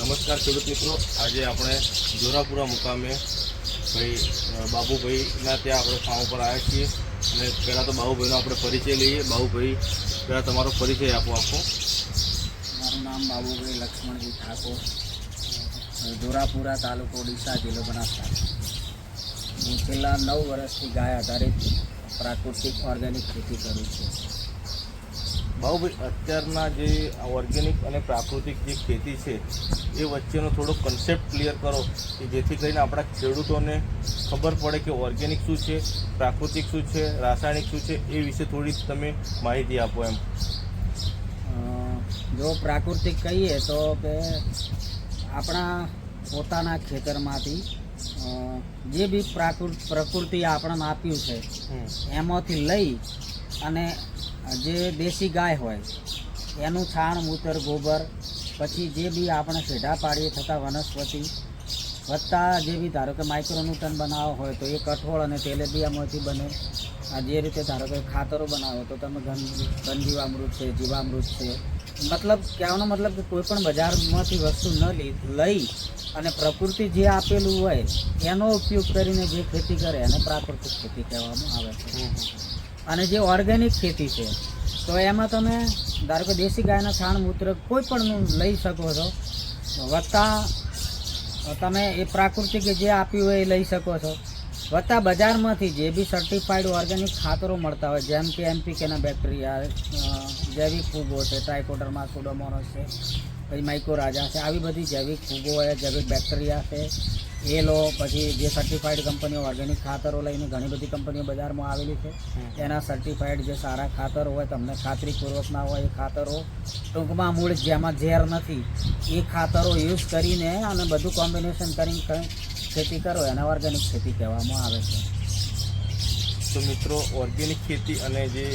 નમસ્કાર ખેડૂત મિત્રો. આજે આપણે જોરાપુરા મુકામે ભાઈ બાબુભાઈના ત્યાં આપણે ફાર્મ ઉપર આવ્યા છીએ. અને પહેલાં તો બાબુભાઈનો આપણે પરિચય લઈએ. બાબુભાઈ, પહેલાં તમારો પરિચય આપો આપો મારું નામ બાબુભાઈ લક્ષ્મણજી ઠાકોર. જોરાપુરા તાલુકો ડીસા જિલ્લો બનાસકાંઠા. હું છેલ્લા નવ વર્ષથી ગાય આધારિત પ્રાકૃતિક ઓર્ગેનિક ખેતી કરું છું. બાબુભાઈ અત્યારના જે ઓર્ગેનિક અને પ્રાકૃતિક જે ખેતી છે એ વચ્ચેનો થોડો કન્સેપ્ટ ક્લિયર કરો કે જેથી કરીને આપણા ખેડૂતોને ખબર પડે કે ઓર્ગેનિક શું છે પ્રાકૃતિક શું છે રાસાયણિક શું છે એ વિશે થોડી તમે માહિતી આપો એમ. જો પ્રાકૃતિક કહીએ તો કે આપણા પોતાના ખેતરમાંથી જે બી પ્રાકૃત પ્રકૃતિ આપણને આપ્યું છે એમાંથી લઈ અને જે દેશી ગાય હોય, એનું છાણ, મૂતર, ગોબર, પછી જે બી આપણે સેઢા પાડીએ થતાં વનસ્પતિ, વત્તા જે બી ધારો કે માઇક્રોન્યુટન બનાવવા હોય તો એ કઠોળ અને તેલેબિયામાંથી બને. આ જે રીતે ધારો કે ખાતરો બનાવો તો તમે ઘન ઘનજીવામૃત છે, જીવામૃત છે, મતલબ કહેવાનો મતલબ કે કોઈ પણ બજારમાંથી વસ્તુ ન લી, લઈ અને પ્રકૃતિ જે આપેલું હોય, એનો ઉપયોગ કરીને જે ખેતી કરે, એને પ્રાકૃતિક ખેતી કહેવામાં આવે છે. અને જે ઓર્ગેનિક ખેતી છે, તો એમાં તમે ધારો કે દેશી ગાયના છાણ મૂત્ર કોઈ પણ લઈ શકો છો. વત્તા તમે એ પ્રાકૃતિક જે આપ્યું હોય એ લઈ શકો છો. વત્તા બજારમાંથી જે બી સર્ટિફાઈડ ઓર્ગેનિક ખાતરો મળતા હોય, જેમ કે એમપીકેના બેક્ટેરિયા જૈવિક ફૂગો છે ટ્રાયકોડરમાં સુડોમોનસ છે, પછી માઇકોરાજા છે, આવી બધી જૈવિક ફૂગો હોય, જૈવિક બેક્ટેરિયા છે એ લો પછી જે સર્ટિફાઈડ કંપનીઓ ઓર્ગેનિક ખાતરો લઈને ઘણી બધી કંપનીઓ બજારમાં આવેલી છે. એના સર્ટિફાઈડ જે સારા ખાતરો હોય તમને ખાતરીપૂર્વકના હોય એ ખાતરો ટૂંકમાં મૂળ જેમાં ઝેર નથી એ ખાતરો યુઝ કરીને અને બધું કોમ્બિનેશન કરીને ખેતી કરો એને ઓર્ગેનિક ખેતી કહેવામાં આવે છે. તો મિત્રો ઓર્ગેનિક ખેતી અને જે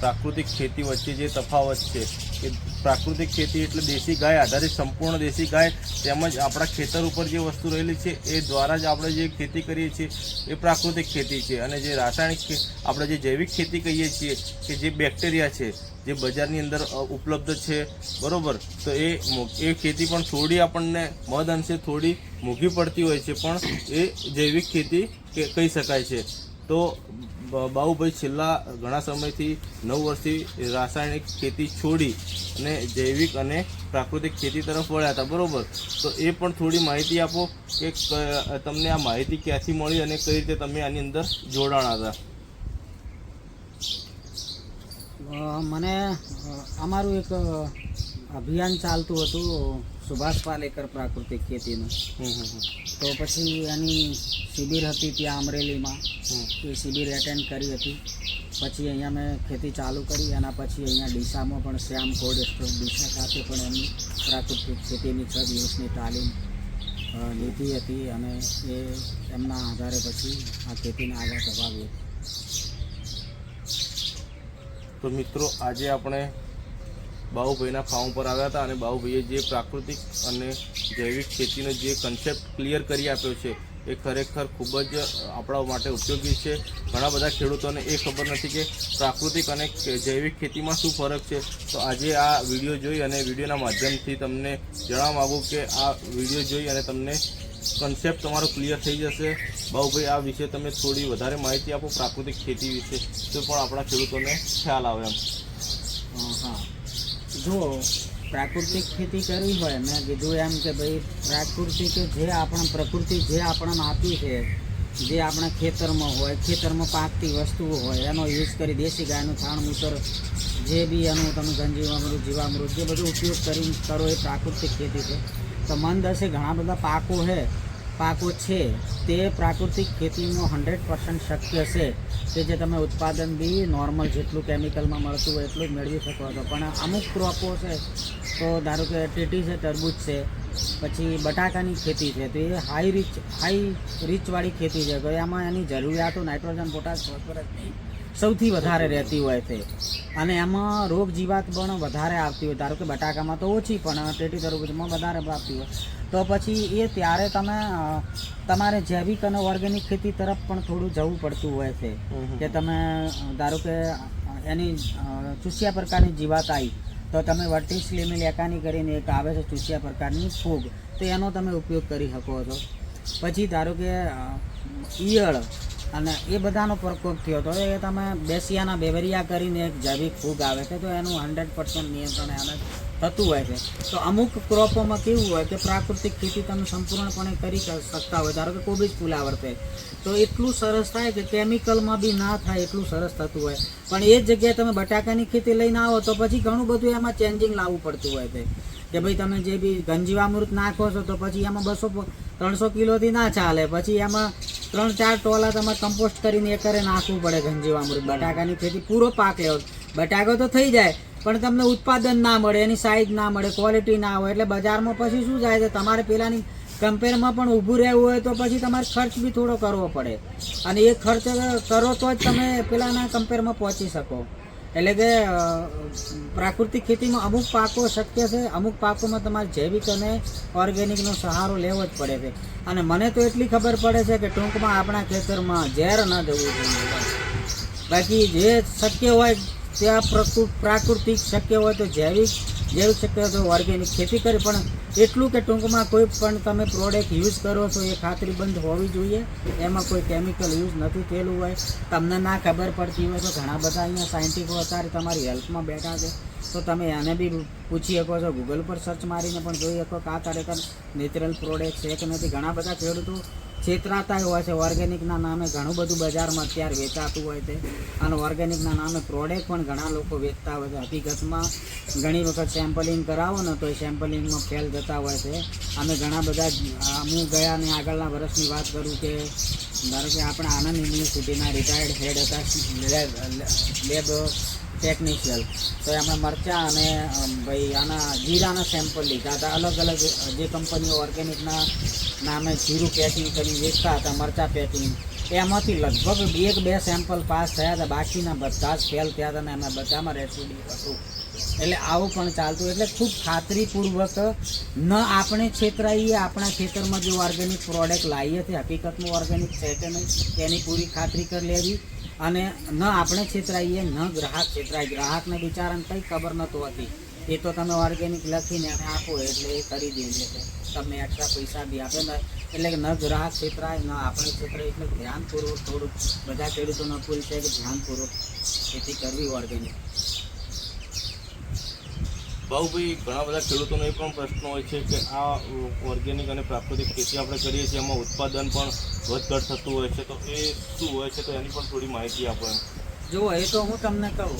પ્રાકૃતિક ખેતી વચ્ચે જે તફાવત છે કે પ્રાકૃતિક ખેતી એટલે દેશી ગાય આધારિત સંપૂર્ણ દેશી ગાય તેમજ આપણા ખેતર ઉપર જે વસ્તુ રહેલી છે, એ દ્વારા જ આપણે જે ખેતી કરીએ છીએ, એ પ્રાકૃતિક ખેતી છે. અને જે રાસાયણિક આપણે જે જૈવિક ખેતી કહીએ છીએ કે જે બેક્ટેરિયા છે, જે બજારની અંદર ઉપલબ્ધ છે, બરાબર? તો એ એ ખેતી પણ થોડી આપણને મદ અંશે થોડી મોંઘી પડતી હોય છે, પણ એ જૈવિક ખેતી કહી શકાય છે. તો બાબુભાઈ છેલ્લા ઘણા સમયથી નવ વર્ષથી રાસાયણિક ખેતી છોડી અને જૈવિક અને પ્રાકૃતિક ખેતી તરફ વળ્યા હતા, બરાબર? તો એ પણ થોડી માહિતી આપો કે તમને આ માહિતી ક્યાંથી મળી અને કઈ રીતે તમે આની અંદર જોડાણા હતા? મને અમારું એક અભિયાન ચાલતું હતું સુભાષ પાલેકર પ્રાકૃતિક ખેતીનું. તો પછી એની શિબિર હતી ત્યાં અમરેલીમાં. એ શિબિર એટેન્ડ કરી હતી પછી અહીંયા મેં ખેતી ચાલુ કરી એના પછી અહીંયા ડીસામાં પણ શ્યામ કોલ્ડ સ્ટોર ડીસા ખાતે પણ એમની પ્રાકૃતિક ખેતીની છ દિવસની તાલીમ લીધી હતી અને એ એમના આધારે પછી આ ખેતીને આગળ ધપાવી હતી તો મિત્રો આજે આપણે બાહુભાઈના ફાર્મ પર આવ્યા હતા અને બાહુભાઈએ જે પ્રાકૃતિક અને જૈવિક ખેતીનો જે કન્સેપ્ટ ક્લિયર કરી આપ્યો છે, એ ખરેખર ખૂબ જ આપણા માટે ઉપયોગી છે. ઘણા બધા ખેડૂતોને એ ખબર નથી કે પ્રાકૃતિક અને જૈવિક ખેતીમાં શું ફરક છે. તો આજે આ વીડિયો જોઈ અને વિડીયોના માધ્યમથી તમને જણાવવા માગું કે આ વીડિયો જોઈ અને તમને કન્સેપ્ટ તમારો ક્લિયર થઈ જશે. બાહુભાઈ, આ વિશે તમે થોડી વધારે માહિતી આપો પ્રાકૃતિક ખેતી વિશે. તો પણ આપણા ખેડૂતોને ખ્યાલ આવે એમ. હા. જો પ્રાકૃતિક ખેતી કરવી હોય, મેં કીધું એમ કે ભાઈ પ્રાકૃતિક જે આપણા, પ્રકૃતિ જે આપણને આપી છે, જે આપણા ખેતરમાં હોય, ખેતરમાં પાકતી વસ્તુઓ હોય, એનો યુઝ કરી દેશી ગાયનું છાણ, મૂતર, જે બી એનું તમે ગંજીવામૃત, જીવામૃત, જે બધું ઉપયોગ કરી કરો એ પ્રાકૃતિક ખેતી છે. તો મન દસે ઘણા બધા પાકો છે પાકો છે, તે પ્રાકૃતિક ખેતીનો હંડ્રેડ પર્સન્ટ શક્ય છે કે જે તમે ઉત્પાદન બી નોર્મલ જેટલું કેમિકલમાં મળતું હોય એટલું જ મેળવી શકો છો. પણ અમુક ક્રોપો છે, તો ધારો કે ટેટી છે, તરબૂચ છે, પછી બટાકાની ખેતી છે, તો એ હાઈ રીચ હાઈ રીચવાળી ખેતી છે. તો એમાં એની જરૂરિયાતો નાઇટ્રોજન પોટાશ ફોસ્ફરસની સૌથી વધારે રહેતી હોય છે. અને એમાં રોગ જીવાત પણ વધારે આવતી હોય ધારો કે બટાકામાં તો ઓછી પણ ટેટી તરબૂચમાં વધારે આવતી હોય. તો પછી એ ત્યારે તમે તમારે જૈવિક અને ઓર્ગેનિક ખેતી તરફ પણ થોડું જવું પડતું હોય છે. કે તમે ધારો કે એની ચૂસ્યા પ્રકારની જીવાત આવી તો તમે વર્ટિસલીમી લેકાની કરીને એક આવે છે ચૂસિયા પ્રકારની ફૂગ તો એનો તમે ઉપયોગ કરી શકો છો. પછી ધારો કે ઈયળ અને એ બધાનો પ્રકોપ થયો હતો. એ તમે બેસિયાના બેવરિયા કરીને એક જૈવિક ફૂગ આવે છે, તો એનું હંડ્રેડ પર્સન્ટ નિયંત્રણ એને થતું હોય છે. તો અમુક ક્રોપોમાં કેવું હોય કે પ્રાકૃતિક ખેતી તમે સંપૂર્ણપણે કરી શકતા હોય, ધારો કે કોબીજ ફુલાવર છે તો એટલું સરસ થાય કે કેમિકલમાં બી ના થાય એટલું સરસ થતું હોય. પણ એ જગ્યાએ તમે બટાકાની ખેતી લઈને આવો તો પછી ઘણું બધું એમાં ચેન્જિંગ લાવવું પડતું હોય છે. કે ભાઈ તમે જે બી ગંજીવામૃત નાખો છો તો પછી એમાં બસો ત્રણસો કિલોથી ના ચાલે. પછી એમાં ત્રણ ચાર ટોલા તમારે કમ્પોસ્ટ કરીને એકરે નાખવું પડે ગંજીવામૃત. બટાકાની ખેતી પૂરો પાક લેવો. બટાકો તો થઈ જાય પણ તમને ઉત્પાદન ના મળે એની સાઇઝ ના મળે ક્વોલિટી ના હોય એટલે બજારમાં પછી શું થાય છે તમારે પેલાની કમ્પેરમાં પણ ઊભું રહેવું હોય તો પછી તમારે ખર્ચ બી થોડો કરવો પડે. અને એ ખર્ચ કરો તો જ તમે પેલાના કમ્પેરમાં પહોંચી શકો. એટલે કે પ્રાકૃતિક ખેતીમાં અમુક પાકો શક્ય છે, અમુક પાકોમાં તમારે જૈવિક અને ઓર્ગેનિકનો સહારો લેવો જ પડે છે. અને મને તો એટલી ખબર પડે છે કે ટૂંકમાં આપણા ખેતરમાં ઝેર ન જવું જોઈએ. બાકી જે શક્ય હોય, ત્યાં પ્રકૃ- પ્રાકૃતિક શક્ય હોય તો જૈવિક જૈવિક શક્ય હોય તો ઓર્ગેનિક ખેતી કરી, પણ એટલું કે ટૂંકમાં કોઈ પણ તમે પ્રોડક્ટ યુઝ કરો છો એ ખાતરીબંધ હોવી જોઈએ. એમાં કોઈ કેમિકલ યુઝ નથી થયેલું હોય. તમને ના ખબર પડતી હોય તો ઘણા બધા અહીંયા સાયન્ટિફો અત્યારે તમારી હેલ્પમાં બેઠા છે. તો તમે એને બી પૂછી શકો છો. ગૂગલ પર સર્ચ મારીને પણ જોઈ શકો કે આ ખરેખર નેચરલ પ્રોડક્ટ છે કે નથી. ઘણા બધા ખેડૂતો છેતરાતા હોય છે ઓર્ગેનિકના નામે ઘણું બધું બજારમાં અત્યારે વેચાતું હોય છે. અને ઓર્ગેનિકના નામે પ્રોડક્ટ પણ ઘણા લોકો વેચતા હોય છે. હકીકતમાં ઘણી વખત સેમ્પલિંગ કરાવો ને તો એ સેમ્પલિંગમાં ફેલ જતા હોય છે. અમે ઘણા બધા હું ગયા ને આગળના વર્ષની વાત કરું કે ધારો કે આપણા આનંદ યુનિવર્સિટીના રિટાયર્ડ હેડ હતા લેબ લેબ ટેકનિશિયલ તો એમણે મરચાં અને ભાઈ, આના, જીરાના સેમ્પલ લીધા હતા. અલગ અલગ જે કંપનીઓ ઓર્ગેનિકના નામે જીરું પેકિંગ કરી વેચતા હતા, મરચાં પેકિંગ એમાંથી લગભગ એક બે સેમ્પલ પાસ થયા હતા. બાકીના બધા જ ફેલ થયા હતા અને એમાં બધામાં રેસિડી હતું. એટલે આવું પણ ચાલતું. એટલે ખૂબ ખાતરીપૂર્વક, ન આપણે છેતરાઈએ, આપણા ખેતરમાં જો ઓર્ગેનિક પ્રોડક્ટ લાવીએ છીએ, હકીકતમાં ઓર્ગેનિક છે કે નહીં, તેની પૂરી ખાતરી કરી લેવી. અને ન આપણે છેતરાઈએ, ન ગ્રાહક છેતરાય. ગ્રાહકને બિચારાને કંઈ ખબર નહોતું હોતી. એ તો તમે ઓર્ગેનિક લખીને એને આપો, એટલે એ કરી છે. તમને એક્સ્ટ્રા પૈસા બી આપે. ને, એટલે કે ન ગ્રાહક છેતરાય, ન આપણે છેતરાય, એટલે ધ્યાનપૂર્વક થોડુંક બધા ખેડૂતોનો ભૂલ છે કે ધ્યાનપૂર્વક ખેતી કરવી ઓર્ગેનિક બાહુભાઈ ઘણા બધા ખેડૂતોનો એ પણ પ્રશ્ન હોય છે કે આ ઓર્ગેનિક અને પ્રાકૃતિક ખેતી આપણે કરીએ છીએ, એમાં ઉત્પાદન પણ વધઘટ થતું હોય છે. તો એ શું હોય છે તો એની પણ થોડી માહિતી આપો એમ. જુઓ એ તો હું તમને કહું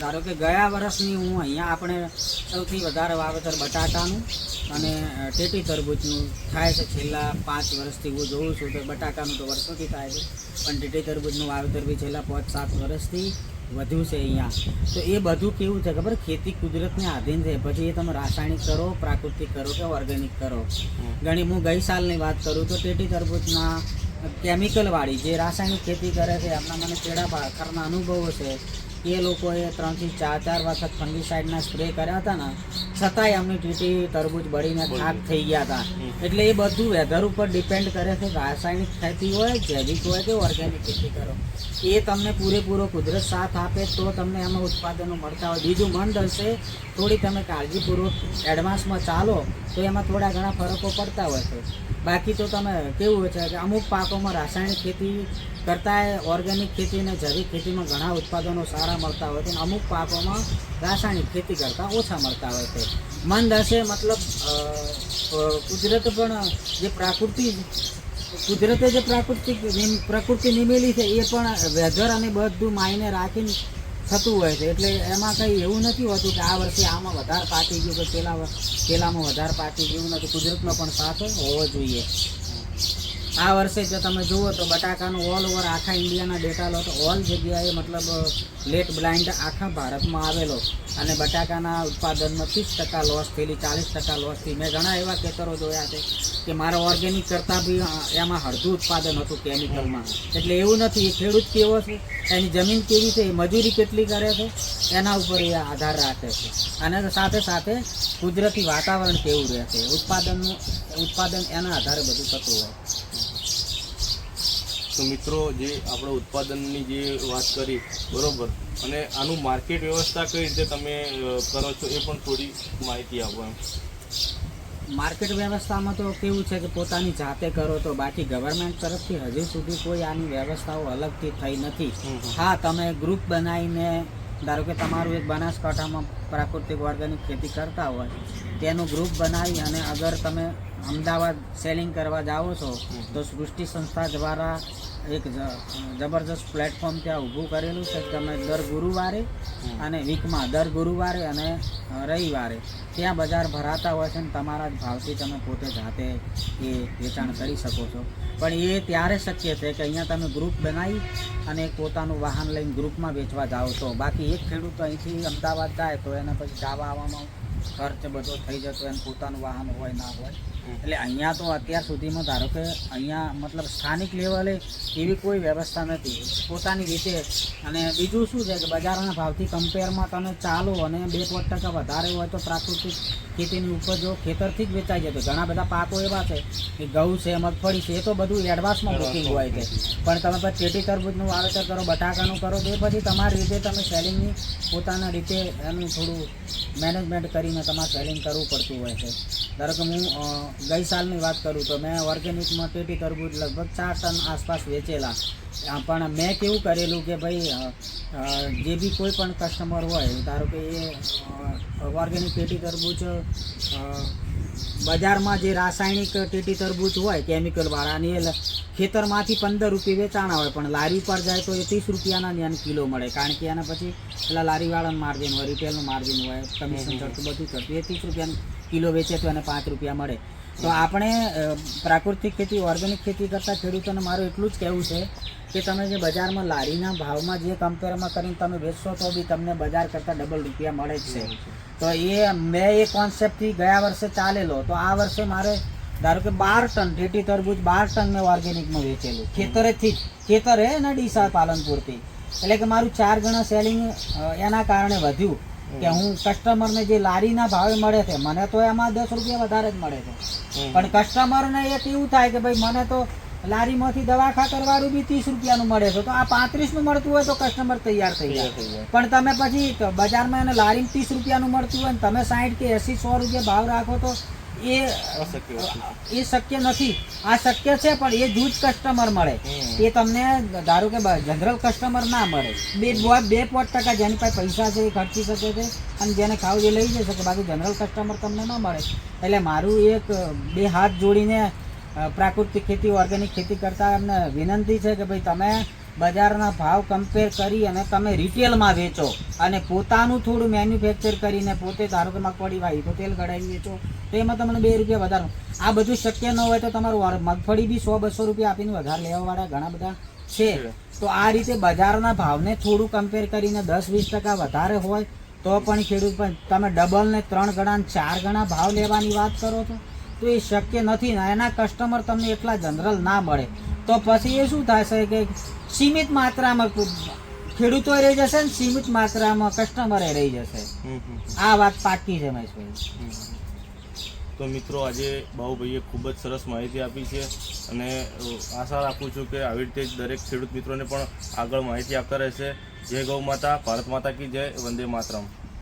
ધારો કે ગયા વર્ષની હું અહીંયા આપણે સૌથી વધારે વાવેતર બટાકાનું અને ટેટી તરબૂચનું થાય છે. છેલ્લા પાંચ વર્ષથી હું જોઉં છું કે બટાકાનું તો વર્ષોથી થાય છે પણ ટેટી તરબૂચનું વાવેતર બી છેલ્લા પાંચ સાત વર્ષથી વધુ છે અહીંયા. તો એ બધું કેવું છે ખબર? ખેતી કુદરતને આધીન છે. પછી એ તમે રાસાયણિક કરો પ્રાકૃતિક કરો કે ઓર્ગેનિક કરો. ઘણી હું ગઈ સાલની વાત કરું તો ટેટી તરબૂચના કેમિકલવાળી જે રાસાયણિક ખેતી કરે છે, એમના મને કેળા પાખરના અનુભવો છે. એ લોકોએ ત્રણથી ચાર ચાર વખત ફંગીસાઇડના સ્પ્રે કર્યા હતા ને, છતાંય અમને ટીટી તરબૂચ બળીને ખાક થઈ ગયા હતા. એટલે એ બધું વેધર ઉપર ડિપેન્ડ કરે છે રાસાયણિક ખેતી હોય, જૈવિક હોય કે ઓર્ગેનિક ખેતી કરો. એ તમને પૂરેપૂરો કુદરત સાથ આપે તો તમને એમાં ઉત્પાદનો મળતા હોય. બીજું મંદ હશે, થોડી તમે કાળજીપૂર્વક એડવાન્સમાં ચાલો, તો એમાં થોડા ઘણા ફરકો પડતા હોય છે. બાકી તો તમે કેવું છે કે અમુક પાકોમાં રાસાયણિક ખેતી કરતાં ઓર્ગેનિક ખેતી અને જૈવિક ખેતીમાં ઘણા ઉત્પાદનો સારા મળતા હોય છે અને અમુક પાકોમાં રાસાયણિક ખેતી કરતાં ઓછા મળતા હોય છે. મન હશે મતલબ કુદરત પણ જે પ્રાકૃતિ, કુદરતે જે પ્રાકૃતિક પ્રકૃતિ નિમેલી છે એ પણ વેધર અને બધું માયને રાખીને થતું હોય છે. એટલે એમાં કંઈ એવું નથી હોતું કે આ વર્ષે આમાં વધારે પાકી ગયું કે પેલા પેલામાં વધારે પાકી ગયું નથી. કુદરતનો પણ સાથ હોવો જોઈએ. આ વર્ષે જો તમે જુઓ તો બટાકાનું ઓલ ઓવર આખા ઇન્ડિયાના ડેટા લો તો ઓલ જગ્યાએ મતલબ લેટ બ્લાઇન્ડ આખા ભારતમાં આવેલો. અને બટાકાના ઉત્પાદનમાં ત્રીસ ટકા લોસ થયેલી, ચાલીસ ટકા લોસ થઈ મેં ઘણા એવા ખેતરો જોયા છે કે મારે ઓર્ગેનિક કરતાં બી એમાં હળધું ઉત્પાદન હતું કેમિકલમાં. એટલે એવું નથી, એ ખેડૂત કેવો છે? એની જમીન કેવી છે? એ મજૂરી કેટલી કરે છે? એના ઉપર એ આધાર રાખે છે. અને સાથે સાથે કુદરતી વાતાવરણ કેવું રહે છે? ઉત્પાદનનું, ઉત્પાદન એના આધારે બધું થતું હોય. તો મિત્રો જે આપણે ઉત્પાદનની જે વાત કરી બરાબર? અને આનું માર્કેટ વ્યવસ્થા કઈ રીતે તમે કરો છો એ પણ થોડી માહિતી આપો એમ. માર્કેટ વ્યવસ્થામાં તો કેવું છે કે પોતાની જાતે કરો તો બાકી ગવર્મેન્ટ તરફથી હજુ સુધી કોઈ આની વ્યવસ્થાઓ અલગથી થઈ નથી. હા તમે ગ્રુપ બનાવીને ધારો કે તમારું એક બનાસકાંઠામાં પ્રાકૃતિક ઓર્ગેનિક ખેતી કરતા હોય તેનું ગ્રુપ બનાવી અને અગર તમે અમદાવાદ સેલિંગ કરવા જાઓ છો, તો સૃષ્ટિ સંસ્થા દ્વારા એક જબરજસ્ત પ્લેટફોર્મ ત્યાં ઊભું કરેલું છે. તમે દર ગુરુવારે અને વીકમાં દર ગુરુવારે અને રવિવારે ત્યાં બજાર ભરાતા હોય છે ને તમારા જ ભાવથી તમે પોતે જાતે એ વેચાણ કરી શકો છો. પણ એ ત્યારે શક્ય છે કે અહીંયા તમે ગ્રુપ બનાવી અને પોતાનું વાહન લઈને ગ્રુપમાં વેચવા જાઓ છો. બાકી એક ખેડૂત અહીંથી અમદાવાદ જાય તો એને પછી જવા આવવામાં ખર્ચ બધો થઈ જતો એને પોતાનું વાહન હોય ના હોય. એટલે અહીંયા તો અત્યાર સુધીમાં ધારો કે અહીંયા મતલબ સ્થાનિક લેવલે એવી કોઈ વ્યવસ્થા નથી. પોતાની રીતે અને બીજું શું છે કે બજારના ભાવથી કમ્પેરમાં તમે ચાલો અને બે પાંચ ટકા વધારે હોય તો પ્રાકૃતિક ખેતીની ઉપજો ખેતરથી જ વેચાઈ જતો ઘણા બધા પાકો એવા છે કે ઘઉં છે, મગફળી છે, એ તો બધું એડવાન્સમાં બુકિંગ હોય છે. પણ તમે પછી ચેટી તરબૂચનું વાવેતર કરો, બટાકાનું કરો, તો એ પછી તમારી રીતે તમે સેલિંગની પોતાના રીતે એનું થોડું મેનેજમેન્ટ કરીને તમારે સેલિંગ કરવું પડતું હોય છે. ધારો કે હું ગઈ સાલની વાત કરું તો મેં ઓર્ગેનિકમાં ટેટી તરબૂચ લગભગ ચાર ટન આસપાસ વેચેલા. પણ મેં કેવું કરેલું કે ભાઈ જે બી કોઈ પણ કસ્ટમર હોય ધારો કે એ ઓર્ગેનિક ટેટી તરબૂચ બજારમાં જે રાસાયણિક ટેટી તરબૂચ હોય કેમિકલવાળા અને એ ખેતરમાંથી પંદર રૂપિયા વેચાણા હોય પણ લારી પર જાય તો એ ત્રીસ રૂપિયાના એને કિલો મળે. કારણ કે એના પછી પેલા લારીવાળાનું માર્જિન હોય રિટેલનું માર્જિન હોય કમિશન ચડતું બધું ચડતું એ ત્રીસ રૂપિયાનું કિલો વેચે તો એને પાંચ રૂપિયા મળે. તો આપણે પ્રાકૃતિક ખેતી ઓર્ગેનિક ખેતી કરતાં ખેડૂતોને મારું એટલું જ કહેવું છે કે તમે જે બજારમાં લારીના ભાવમાં જે કમ્પેરમાં કરીને તમે વેચશો તો બી તમને બજાર કરતાં ડબલ રૂપિયા મળે જ છે. તો એ મેં એ કોન્સેપ્ટથી ગયા વર્ષે ચાલેલો. તો આ વર્ષે મારે ધારો કે બાર ટન ટેટી તરબૂચ બાર ટન મેં ઓર્ગેનિકમાં વેચેલું. ખેતરેથી ખેતર ને ડીસા પાલનપુરથી. એટલે કે મારું ચાર ગણા સેલિંગ એના કારણે વધ્યું. કે હું કસ્ટમરને જે લારીના ભાવે મળે છે મને તો એમાં દસ રૂપિયા વધારે જ મળે છે. પણ કસ્ટમરને એક એવું થાય કે ભાઈ મને તો લારીમાંથી દવા ખાતર વાળું બી ત્રીસ રૂપિયાનું મળે છે તો આ પાંત્રીસનું મળતું હોય તો કસ્ટમર તૈયાર થઈ જાય. પણ તમે પછી બજારમાં એને લારી ત્રીસ રૂપિયાનું મળતું હોય ને તમે સાઠ કે એસી સો રૂપિયા ભાવ રાખો તો એ એ શક્ય નથી. આ શક્ય છે પણ એ જૂજ કસ્ટમર મળે. એ તમને ધારો કે જનરલ કસ્ટમર ના મળે. બે બે પાંચ ટકા જેની પાસે પૈસા છે એ ખર્ચી શકે છે અને જેને ખાવું એ લઈ જઈ શકે બાકી જનરલ કસ્ટમર તમને ન મળે. એટલે મારું એક બે હાથ જોડીને પ્રાકૃતિક ખેતી ઓર્ગેનિક ખેતી કરતા એમને વિનંતી છે કે ભાઈ તમે બજારના ભાવ કમ્પેર કરી અને તમે રિટેલમાં વેચો અને પોતાનું થોડું મેન્યુફેક્ચર કરીને પોતે ધારો કે મગફળી વાવી તો તેલ કઢાવી વેચો તો એમાં તમને બે રૂપિયા વધારો. આ બધું શક્ય ન હોય તો તમારું મગફળી બી સો બસો રૂપિયા આપીને વધારે લેવાવાળા ઘણા બધા છે. તો આ રીતે બજારના ભાવને થોડું કમ્પેર કરીને દસ વીસ ટકા વધારે હોય તો પણ ખેડૂત પણ તમે ડબલ ને ત્રણ ગણા ને ચાર ગણા ભાવ લેવાની વાત કરો છો? તો એ શક્ય નથી ને એના કસ્ટમર તમને એટલા જનરલ ના મળે. તો પછી એ શું થશે કે સીમિત માત્રામાં ખેડૂતો રહી જશે ને સીમિત માત્રામાં કસ્ટમરે રહી જશે. આ વાત પાકી છે મહેશભાઈ. તો મિત્રો આજે બાહુભાઈએ ખૂબ જ સરસ માહિતી આપી છે અને આશા રાખું છું કે આવી રીતે જ દરેક ખેડૂત મિત્રોને પણ આગળ માહિતી આપતા રહેશે. જય ગૌ માતા ભારત માતા કી જય વંદે માતરમ.